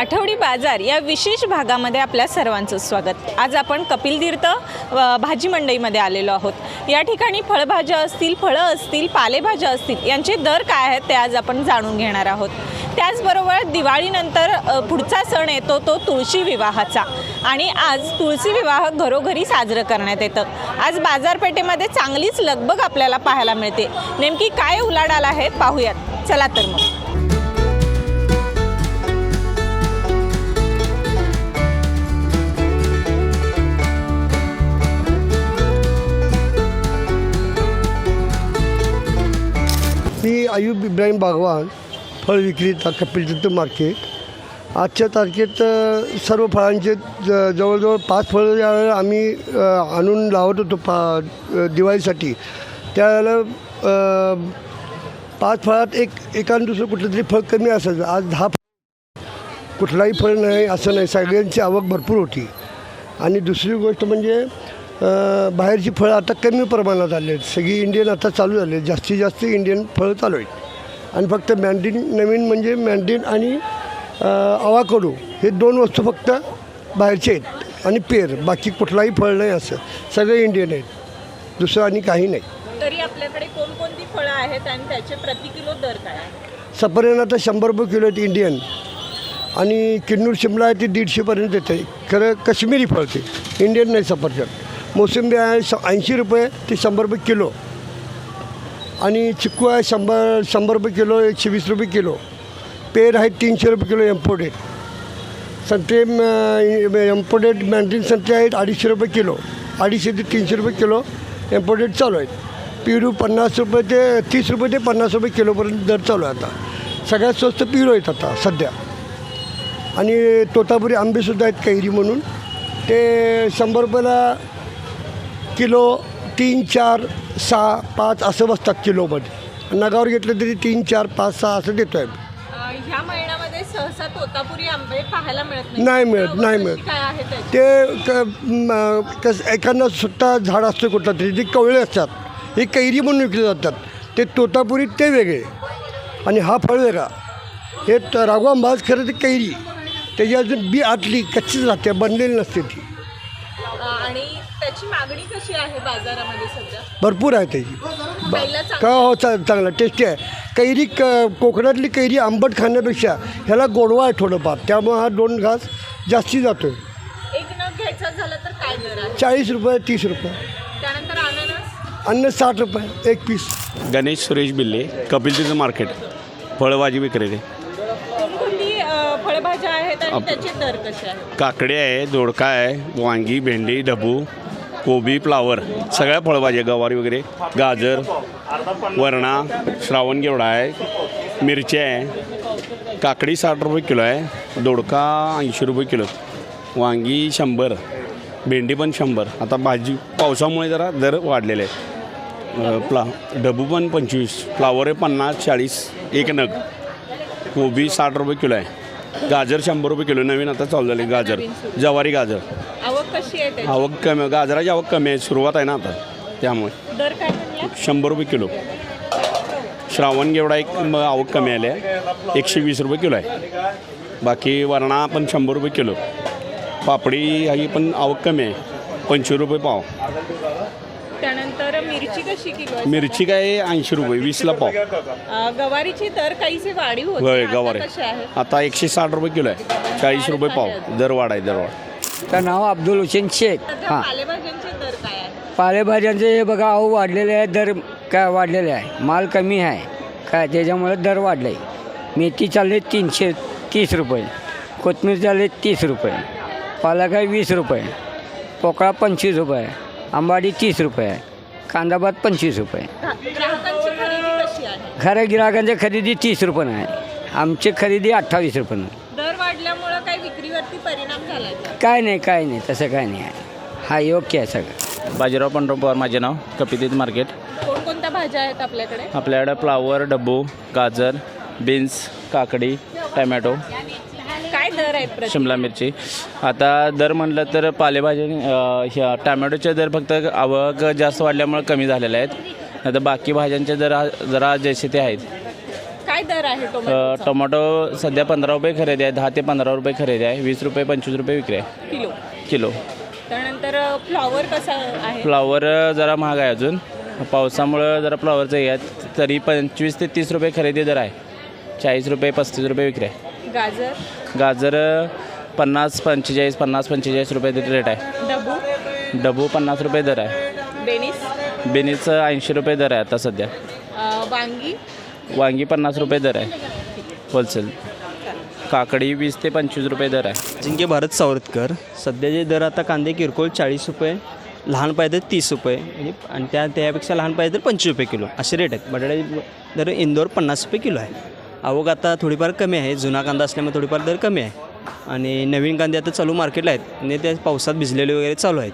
आठवडी बाजार या विशेष भागामध्ये आपल्या सर्वांचं स्वागत. आज आपण कपिल तीर्थ भाजी मंडईमध्ये आलेलो आहोत. या ठिकाणी फळभाज्या असतील फळं असतील पालेभाज्या असतील यांचे दर काय आहेत ते आज आपण जाणून घेणार आहोत. त्याचबरोबर दिवाळीनंतर पुढचा सण येतो तो तुळशी विवाहाचा. आणि आज तुळशी विवाह घरोघरी साजरं करण्यात येतं. आज बाजारपेठेमध्ये चांगलीच लगबग आपल्याला पाहायला मिळते. नेमकी काय उलाढाल आहे पाहूयात. चला तर मग. मी इब्राहिम बागवान फळ विक्रेता कपिल मार्केट. आजच्या तारखेत सर्व फळांचे ज- जवळजवळ पाच फळं ज्यावेळेला आम्ही आणून लावत होतो पा दिवाळीसाठी. त्यावेळेला पाच फळात एक एकानं दुसरं कुठलं तरी फळ कमी असायचं. आज दहा फळ कुठलाही फळ नाही असं नाही. सगळ्यांची आवक भरपूर होती. आणि दुसरी गोष्ट म्हणजे बाहेरची फळं आता कमी प्रमाणात आले आहेत. सगळी इंडियन आता चालू झाले आहेत. जास्तीत जास्त इंडियन फळं चालू आहेत. आणि फक्त मँडिन नवीन म्हणजे मँडिन आणि अ, अवाकडो हे दोन वस्तू फक्त बाहेरचे आहेत. आणि पेर बाकी कुठलाही फळ नाही असं. सगळे इंडियन आहेत. दुसरं आणि काही नाही. तरी आपल्याकडे कोणकोणती फळं आहेत आणि त्याचे प्रति किलो दर काय सफरचंद आता शंभर रुपये किलो आहेत इंडियन आणि किन्नूर शिमला आहे ते दीडशेपर्यंत येते. खरं काश्मीरी फळ ते. इंडियन नाही सफरचंद. मोसंबी आहे श ऐंशी रुपये ते शंभर रुपये किलो. आणि चिक्कू आहे शंभर शंभर रुपये किलो एकशे वीस रुपये किलो. पेर आहे तीनशे रुपये किलो एम्पोर्टेड संत्रे एम्पोर्टेड मॅन्ड्रीन संत्रे आहेत अडीचशे रुपये किलो. अडीचशे ते तीनशे रुपये किलो एम्पोर्टेड चालू आहेत. पिरू पन्नास रुपये ते तीस रुपये ते पन्नास रुपये किलोपर्यंत दर चालू आहे आता. सगळ्यात स्वस्त पिरू आहेत आता सध्या. आणि तोतापुरी आंबेसुद्धा आहेत कैरी म्हणून. ते शंभर रुपयाला किलो तीन चार सहा पाच असं बसतात किलोमध्ये. नगावर घेतलं तरी तीन चार पाच सहा असं देतो आहे ह्या महिन्यामध्ये सहसा तोतापुरी आंबे पाहायला मिळत नाही. मिळत, नाही मिळत. ते क म, कस एखादा सुट्टा झाड असतं कुठलं तरी ते कवळे असतात. हे कैरी म्हणून विकले जातात. ते तोतापुरी ते वेगळे. आणि हा फळ वेगळा. हे त- राघवा आंबाज खरं ते कैरी. त्याची अजून बी आतली कच्चीच राहते बनलेली नसते ती. त्याची मागणी कशी आहे बाजारामध्ये सध्या? भरपूर आहे त्याची खायला का हो चा चांगला टेस्टी आहे. कैरी क कोकणातली कैरी आंबट खाण्यापेक्षा ह्याला गोडवा आहे थोडंफार. त्यामुळे हा दोन घास जास्ती जातो एक नग घ्यायचा झाला तर काय दर आहे? चाळीस रुपये तीस रुपये. त्यानंतर अननस? अन्न साठ रुपये एक पीस. गणेश सुरेश बिल्ले कपिल तिथं मार्केट. फळभाजी विक्रेते. कोणकोणती अ, फळभाज्या आहेत आणि आप- त्याचे दर कसे आहेत? काकडे आहे दोडका आहे वांगी भेंडी ढबू. कोबी फ्लावर सगळ्या फळभाज्या गवारी वगैरे गाजर वरणा श्रावण घेवडा आहे मिरच्या आहे काकडी साठ रुपये किलो आहे दोडका ऐंशी रुपये किलो वांगी शंभर भेंडी पण शंभर. आता भाजी पावसामुळे जरा दर वाढलेले आहे प्ला डबू पण पंचवीस फ्लावर आहे पन्नास चाळीस एक नग. कोबी साठ रुपये किलो आहे. गाजर शंभर रुपये किलो नवीन आता चालू झाले गाजर. जवारी गाजर. आवक कशी आहे त्याची? आवक कमी गाजराची आवक कमी आहे सुरुवात आहे ना आता त्यामुळे. दर काय म्हणला? शंभर रुपये किलो. श्रावण घेवडा एक म- आवक कमी आली आहे. एकशे वीस रुपये किलो आहे. बाकी वरणा पण शंभर रुपये किलो. पापडी ही पण आवक कमी आहे. पंचवीस रुपये पाव. त्यानंतर मिरची कशी किलो आहे? मिरची काय ऐंशी रुपये वीसला पाव. अ, गवारीची दर काहीसे वाढीव होती. होय आता गवार. कशी आहे? आता एकशे साठ रुपये किलो आहे. चाळीस रुपये पाव. दरवाढ आहे दरवाढ तर नाव अब्दुल हुसेन शेख. सध्या हां. पालेभाज्यांचे दर काय आहे? पालेभाज्यांचे हे बघा अहो वाढलेले आहे दर काय वाढलेले आहे. माल कमी आहे. काय त्याच्यामुळे दर वाढले. मेथी चालले तीनशे तीस रुपये. कोथमीर चालले तीस रुपये. पालक आहे वीस रुपये. पोकळा पंचवीस रुपये. आंबाडी तीस रुपये कांदाभात पंचवीस रुपये ग्रा- ग्राहकांची खरेदी कशी आहे? खऱ्या गिराकांची खरेदी तीस रुपये आहे आमची खरेदी अठ्ठावीस रुपये दर वाढल्यामुळं काही विक्रीवरती परिणाम झालाय का? काय नाही काय नाही. तसं काय नाही आहे. हा योग्य आहे सगळं. बाजीराव पांडुरंग पवार माझे नाव कपितीत मार्केट. कोणकोणत्या भाज्या आहेत आपल्याकडे? आपल्याकडे फ्लावर डब्बू गाजर बीन्स काकडी टमॅटो. काय दर आहेत प्रति? शिमला मिरची. आता दर म्हटलं तर पालेभाजी अं, ह्या टमॅटोचे दर फक्त आवक जास्त वाढल्यामुळे कमी झालेले आहेत. नाही बाकी भाज्यांचे दर जरा जैसे ते आहेत. काय काय दर आहे अ, टोमॅटो टोमॅटो सध्या पंधरा रुपये खरेदी आहे दहा ते पंधरा रुपये खरेदी आहे वीस रुपये पंचवीस रुपये विक्री आहे. किलो? किलो. त्यानंतर फ्लॉवर कसा आहे? फ्लावर जरा महाग आहे अजून. पावसामुळं जरा फ्लावरचं हे आहे तरी पंचवीस ते तीस रुपये खरेदी दर आहे. चाळीस रुपये पस्तीस रुपये विक्री आहे. गाजर? गाजर पन्नास पंचेचाळीस पन्नास पंचेचाळीस रुपये रेट आहे. डबू? डबू पन्नास रुपये दर आहे. बेनिस? बेनीचं ऐंशी रुपये दर आहे आता सध्या. अ, वांगी? वांगी पन्नास रुपये दर आहे. होलसेल. काकडी वीस ते पंचवीस रुपये दर आहे. अजिंक्य भारत सावरकर सध्याचे दर आता कांदे किरकोळ चाळीस रुपये लहान पाहिजे तर तीस रुपये आणि आणि त्या त्यापेक्षा लहान पाहिजे तर पंचवीस रुपये किलो. असे रेट आहेत. बटाट्याचे दर इंदोर पन्नास रुपये किलो आहे. आवक आता थोडीफार कमी आहे. जुना कांदा असल्यामुळे थोडीफार दर कमी आहे. आणि नवीन कांदे आता चालू मार्केटला आहेत. आणि त्या पावसात भिजलेले वगैरे चालू आहेत.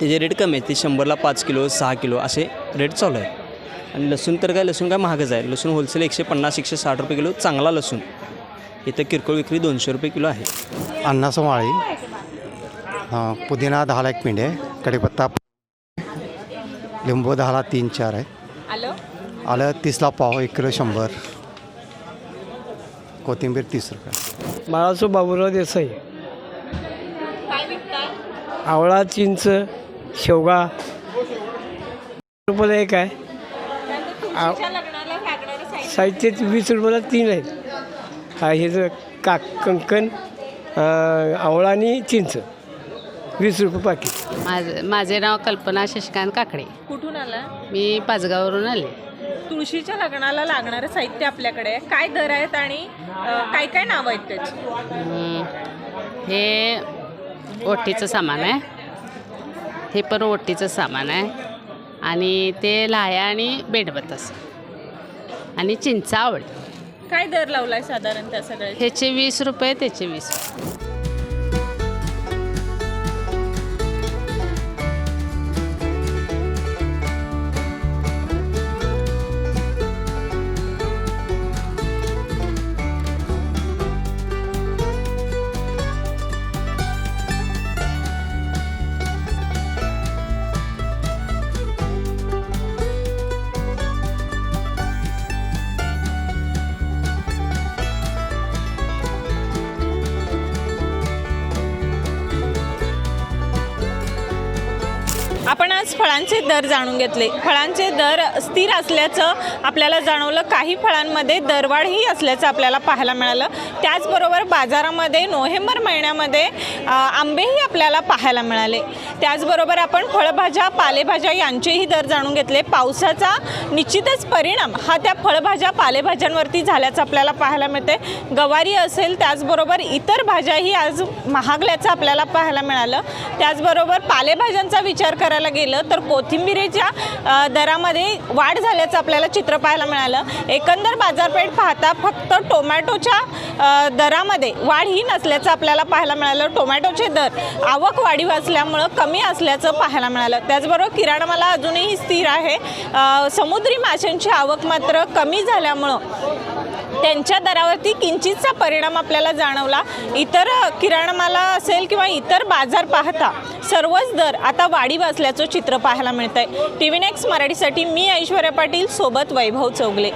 त्याचे रेट कमी आहेत. ते शंभरला पाच किलो सहा किलो असे रेट चालू आहेत. आणि लसूण तर काय लसूण काय महागच आहे. लसूण होलसेल एकशे पन्नास एकशे साठ रुपये किलो चांगला लसूण. इथं किरकोळ विक्री दोनशे रुपये किलो आहे. अन्नाचं माळी. हां पुदिना दहाला एक पिंड आहे कढीपत्ता लिंबू दहाला तीन चार आहे. आलं? आलं तीसला पाव एक किलो शंभर. कोथिंबीर तीस रुपये. बाळासो बाबूराव देसाई. आवळा चिंच शेवगा. रुपयाला एक आहे. लागणारं साहित्य? वीस रुपयाला तीन आहेत हा हे जर काक कंकण आवळा आणि चिंच. वीस रुपये पाकिट. माझं माझे नाव कल्पना शशिकांत काकडे. कुठून आला? मी पाचगाववरून आले. तुळशीच्या लग्नाला लागणारं साहित्य आपल्याकडे आहे. काय दर आहेत आणि अ, काय काय नाव आहेत त्याची? हे ओटीचं सामान आहे. हे पण ओटीचं सामान आहे. आणि ते लाह्या आणि बेडबत्तास आणि चिंचा आवड काय दर लावलाय साधारण त्या सगळ्या ह्याचे वीस रुपये त्याचे वीस रुपये. फळांचे दर जाणून घेतले. फळांचे दर स्थिर असल्याचं आपल्याला जाणवलं. काही फळांमध्ये दरवाढही असल्याचं आपल्याला पाहायला मिळालं. त्याचबरोबर बाजारामध्ये नोव्हेंबर महिन्यामध्ये आंबेही आपल्याला पाहायला मिळाले. त्याचबरोबर आपण फळभाज्या पालेभाज्या यांचेही दर जाणून घेतले. पावसाचा निश्चितच परिणाम हा त्या फळभाज्या पालेभाज्यांवरती झाल्याचं आपल्याला पाहायला मिळते गवारी असेल त्याचबरोबर इतर भाज्याही आज महागल्याचं आपल्याला पाहायला मिळालं. त्याचबरोबर पालेभाज्यांचा विचार करायला गेलं तर तर कोथिंबिरीच्या दरामध्ये वाढ झाल्याचं आपल्याला चित्र पाहायला मिळालं. एकंदर बाजारपेठ पाहता फक्त टोमॅटोच्या दरामध्ये वाढ ही नसल्याचं आपल्याला पाहायला मिळालं. टोमॅटोचे दर आवक वाढीव असल्यामुळं कमी असल्याचं पाहायला मिळालं. त्याचबरोबर किराणा मला अजूनही स्थिर आहे. समुद्री माशांची आवक मात्र कमी झाल्यामुळं त्यांच्या दरावरती किंचितचा परिणाम आपल्याला जाणवला. इतर किराणामाला असेल किंवा इतर बाजार पाहता सर्वच दर आता वाढीव असल्याचं चित्र पाहायला मिळतंय. टी व्ही नेक्स्ट मराठीसाठी मी ऐश्वर्या पाटील सोबत वैभव चौगले.